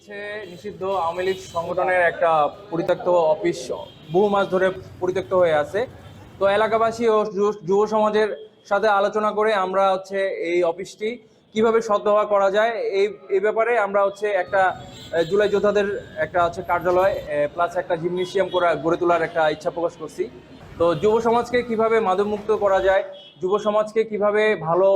হচ্ছে নিষিদ্ধ আওয়ামী লীগ সংগঠনের একটা পরিত্যক্ত অফিস, বহু মাস ধরে পরিত্যক্ত হয়ে আছে। তো এলাকাবাসী ও যুব- সমাজের সাথে আলোচনা করে আমরা হচ্ছে এই অফিসটি কীভাবে সদ্ব্যবহার করা যায়, এই এই ব্যাপারে আমরা হচ্ছে একটা জুলাই যোদ্ধাদের একটা হচ্ছে কার্যালয় প্লাস একটা জিমনেশিয়াম করা, গড়ে তোলার একটা ইচ্ছা প্রকাশ করছি। তো যুব সমাজকে কীভাবে মাদকমুক্ত করা যায়, যুব সমাজকে কীভাবে ভালো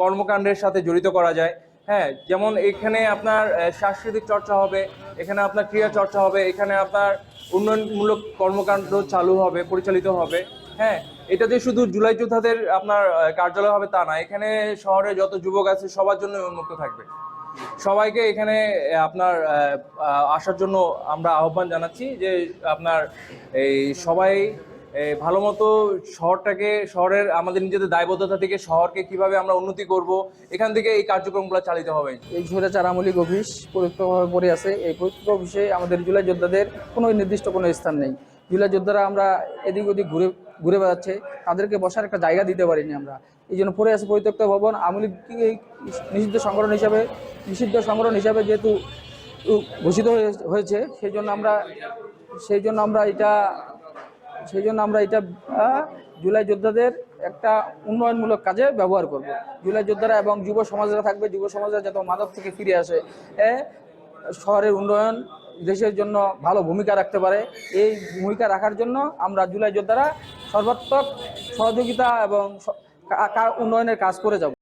কর্মকাণ্ডের সাথে জড়িত করা যায় হ্যাঁ যেমন এখানে আপনার সাংস্কৃতিক চর্চা হবে, এখানে আপনার ক্রিয়া চর্চা হবে, এখানে আপনার উন্নয়নমূলক কর্মকাণ্ড চালু হবে, পরিচালিত হবে হ্যাঁ এটা যে শুধু জুলাই যোদ্ধাদের আপনার কার্যালয় হবে তা না, এখানে শহরে যত যুবক আছে সবার জন্য উন্মুক্ত থাকবে। সবাইকে এখানে আপনার আসার জন্য আমরা আহ্বান জানাচ্ছি যে আপনার এই সবাই ভালো মতো শহরটাকে, শহরের আমাদের নিজেদের দায়বদ্ধতা থেকে শহরকে কীভাবে আমরা উন্নতি করব, এখান থেকে এই কার্যক্রমগুলো চালিত হবে। এই স্বৈরাচার আমলিক অফিস পরিত্যক্তভাবে পড়ে আছে। এই পরিত্যক্ত অফিসে আমাদের জুলাই যোদ্ধাদের কোনো নির্দিষ্ট কোনো স্থান নেই। জুলাই যোদ্ধারা আমরা এদিক ওদিক ঘুরে ঘুরে বেড়াচ্ছে। তাদেরকে বসার একটা জায়গা দিতে পারিনি আমরা। এই জন্য পড়ে আছে পরিত্যক্ত ভবন। আমলিক নিষিদ্ধ সংগঠন হিসাবে, নিষিদ্ধ সংগঠন হিসাবে যেহেতু ঘোষিত হয়ে- হয়েছে সেই জন্য আমরা সেই জন্য আমরা এটা সেই জন্য আমরা এটা জুলাই যোদ্ধাদের একটা উন্নয়নমূলক কাজে ব্যবহার করব। জুলাই যোদ্ধারা এবং যুব সমাজরা থাকবে, যুব সমাজরা যাতে মাদক থেকে ফিরে আসে শহরের উন্নয়ন দেশের জন্য ভালো ভূমিকা রাখতে পারে। এই ভূমিকা রাখার জন্য আমরা জুলাই যোদ্ধারা সর্বাত্মক সহযোগিতা এবং উন্নয়নের কাজ করে যাব।